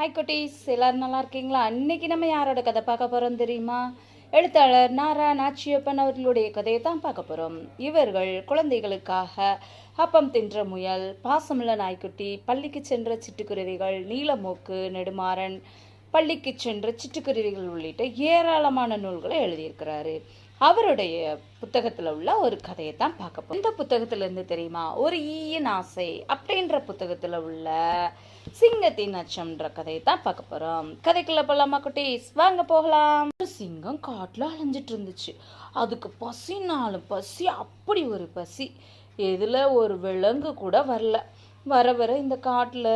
Hi குட்டீஸ். எல்லாரும் நல்லா இருக்கீங்களா? அன்றைக்கி நம்ம யாரோட கதை பார்க்க போகிறோம் தெரியுமா? எழுத்தாளர் நாரா நாச்சியப்பன் அவர்களுடைய கதையை தான் பார்க்க போகிறோம் இவர்கள் குழந்தைகளுக்காக அப்பம் தின்ற முயல் பாசமுள்ள நாய்க்குட்டி பள்ளிக்கு சென்ற சிட்டுக்குருவிகள் நீலமூக்கு நெடுமாறன் பள்ளிக்கு சென்ற சிட்டுக்குருவிகள் உள்ளிட்ட ஏராளமான நூல்களை எழுதியிருக்கிறாரு. அவருடைய புத்தகத்தில் உள்ள ஒரு கதையை தான் பார்க்க போகிறோம் இந்த புத்தகத்துல இருந்து தெரியுமா? ஒரு ஈயின் ஆசை அப்படின்ற புத்தகத்தில் உள்ள சிங்கத்தின் அச்சம்ன்ற கதையை தான் பார்க்க போகிறோம் கதைக்குள்ள போகலாமா குட்டீஸ்? வாங்க போகலாம். சிங்கம் காட்டில் அலைஞ்சிட்டு இருந்துச்சு. அதுக்கு பசினாலும் பசி அப்படி ஒரு பசி. எதில் ஒரு விலங்கு கூட வரல. வர வர இந்த காட்டில்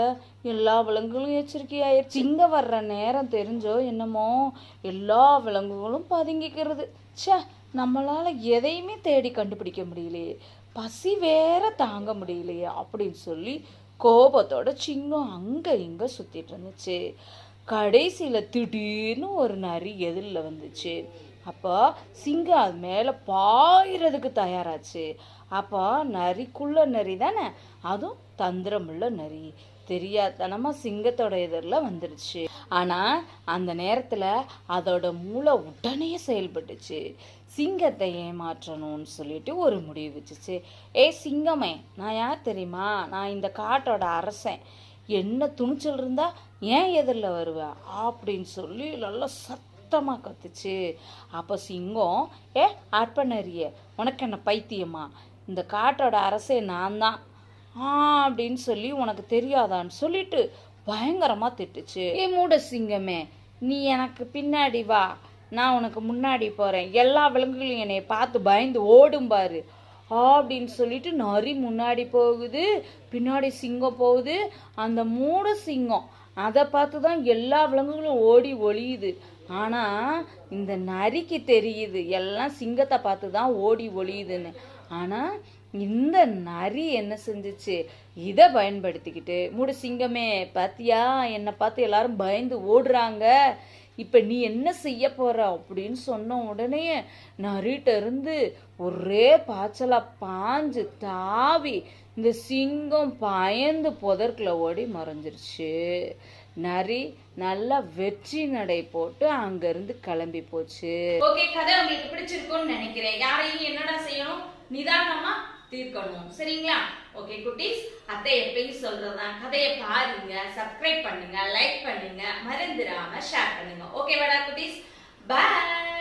எல்லா விலங்குகளும் எச்சரிக்கையாயிருச்சு இங்கே வர்ற நேரம் தெரிஞ்சோ என்னமோ எல்லா விலங்குகளும் பதுங்கிக்கிறது. ச்சே நம்மளால் எதையுமே தேடி கண்டுபிடிக்க முடியலையே பசி வேற தாங்க முடியலையே அப்படின்னு சொல்லி கோபத்தோட சிங்கம் அங்கே இங்கே சுற்றிட்டு இருந்துச்சு. கடைசியில் திடீர்னு ஒரு நரி எதிரில் வந்துச்சு. அப்போ சிங்கம் அது மேலே பாயிறதுக்கு தயாராச்சு. அப்போ நரிக்குள்ள நரி தானே? அதுவும் தந்திரமுள்ள நரி. தெரியாதனமாக சிங்கத்தோட எதிரில் வந்துடுச்சு ஆனால் அந்த நேரத்தில் அதோட மூளை உடனே செயல்பட்டுச்சு. சிங்கத்தை ஏமாற்றணும்னு சொல்லிட்டு ஒரு முடிவு வச்சுச்சு. ஏ சிங்கமே நான் யார் தெரியுமா? நான் இந்த காட்டோட அரசன். என்ன துணிச்சல் இருந்தால் ஏன் எதிரில் வருவேன் அப்படின்னு சொல்லி நல்லா சத்தமாக கத்துச்சு அப்போ சிங்கம் ஏ அற்பனரிய உனக்கு என்ன பைத்தியமா? இந்த காட்டோட அரசே நான் தான் ஆ அப்படின்னு சொல்லி உனக்கு தெரியாதான்னு சொல்லிட்டு பயங்கரமாக திட்டுச்சு. ஏ மூட சிங்கமே நீ எனக்கு பின்னாடி வா. நான் உனக்கு முன்னாடி போகிறேன் எல்லா விலங்குகளையும் என்னை பார்த்து பயந்து ஓடும் பாரு. அப்படின்னு சொல்லிட்டு நரி முன்னாடி போகுது பின்னாடி சிங்கம் போகுது. அந்த மூட சிங்கம் அதை பார்த்து தான் எல்லா விலங்குகளும் ஓடி ஒளியுது. ஆனால் இந்த நரிக்கு தெரியுது. எல்லாம் சிங்கத்தை பார்த்து தான் ஓடி ஒளியுதுன்னு. ஆனால் இந்த நரி என்ன செஞ்சிச்சு? இதை பயன்படுத்திக்கிட்டு மூடு சிங்கமே பார்த்தியா என்னை பார்த்து எல்லாரும் பயந்து ஓடுறாங்க. இப்போ நீ என்ன செய்ய போற அப்படின்னு சொன்ன உடனே நரிட்ட இருந்து ஒரே பாய்ச்சலா பாஞ்சு தாவி இந்த சிங்கம் பயந்து புதற்குள்ள ஓடி மறைஞ்சிருச்சு. நரி நல்லா வெற்றி நடை போட்டு அங்க இருந்து கிளம்பி போச்சு. ஓகே கதை உங்களுக்கு பிடிச்சிருக்கும்னு நினைக்கிறேன். யாரையும் என்னடா செய்யணும்? நிதானமா தீர்க்கணும். சரிங்களா? ஓகே குட்டீஸ் அத்தை எப்பயும் சொல்றதுதான். கதையை பாருங்க சப்ஸ்கிரைப் பண்ணுங்க லைக் பண்ணுங்க மறந்துடாம ஷேர் பண்ணுங்க. ஓகேவாடா குட்டீஸ். பாய்